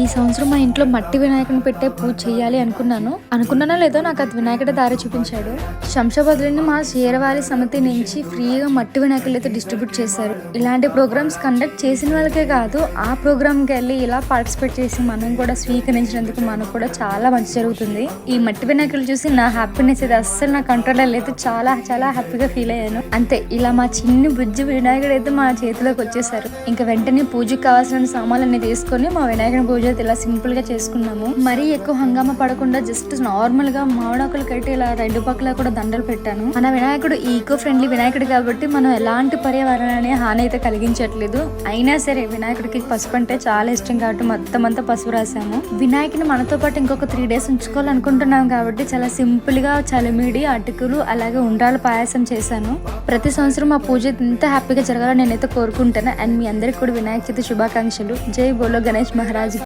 ఈ సంవత్సరం మా ఇంట్లో మట్టి వినాయకుని పెట్టే పూజ చేయాలి అనుకున్నాను. అనుకున్నానో లేదో నాకు అది వినాయకుడి దారి చూపించాడు. శంషాబాద్లోని మా శేరవాలి సమితి నుంచి ఫ్రీగా మట్టి వినాయకులు అయితే డిస్ట్రిబ్యూట్ చేశారు. ఇలాంటి ప్రోగ్రామ్స్ కండక్ట్ చేసిన వాళ్ళకే కాదు ఆ ప్రోగ్రామ్కి వెళ్ళి ఇలా పార్టిసిపేట్ చేసి మనం కూడా స్వీకరించినందుకు మనకు కూడా చాలా మంచి జరుగుతుంది. ఈ మట్టి వినాయకులు చూసి నా హ్యాపీనెస్ అయితే అస్సలు నా కంట్రోల్ అయితే చాలా చాలా హ్యాపీగా ఫీల్ అయ్యాను. అంతే ఇలా మా చిన్ని బుజ్జి వినాయకుడు అయితే మా చేతిలోకి వచ్చేసారు. ఇంకా వెంటనే పూజకు కావాల్సిన సామాన్లన్నీ తీసుకొని మా వినాయకుని పూజ పూజ ఇలా సింపుల్గా చేసుకున్నాము. మరీ ఎక్కువ హంగామా పడకుండా జస్ట్ నార్మల్గా మామిడాకులు కట్టి ఇలా రెండు పక్కల కూడా దండలు పెట్టాను. మన వినాయకుడు ఈకో ఫ్రెండ్లీ వినాయకుడు కాబట్టి మనం ఎలాంటి పర్యావరణాన్ని హాని అయితే కలిగించట్లేదు. అయినా సరే వినాయకుడికి పసుపు అంటే చాలా ఇష్టం కాబట్టి మొత్తం అంతా పసుపు రాసాము. వినాయకుని మనతో పాటు ఇంకొక త్రీ డేస్ ఉంచుకోవాలనుకుంటున్నాం కాబట్టి చాలా సింపుల్గా చలిమిడి అటుకులు అలాగే ఉండ్రాల పాయసం చేశాను. ప్రతి సంవత్సరం మా పూజ ఎంత హ్యాపీగా జరగాలని నేనైతే కోరుకుంటాను. అండ్ మీ అందరికి కూడా వినాయక చవితి శుభాకాంక్షలు. జై బోలో గణేష్ మహారాజ్.